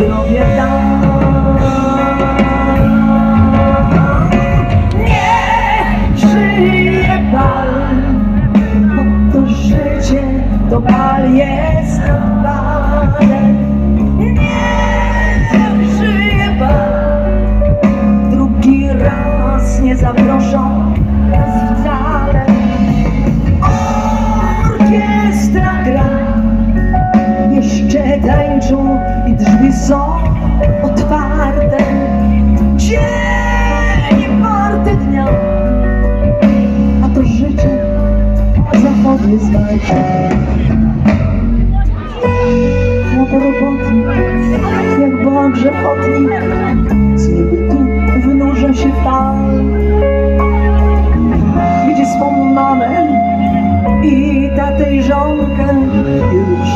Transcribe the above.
zdrowie dam. Niech żyje bal, bo to życie to bal jest. Niech żyje drugi raz nie zaproszą wcale. Orkiestra gra, jeszcze tańczą drzwi są otwarte. Dzień warty dnia, a to życie zachodnie znajdzie. Młodo robotnik, jak Boże ochotnik, z niebytu wynurza się fal. Widzi swą mamę i tatę i żonkę i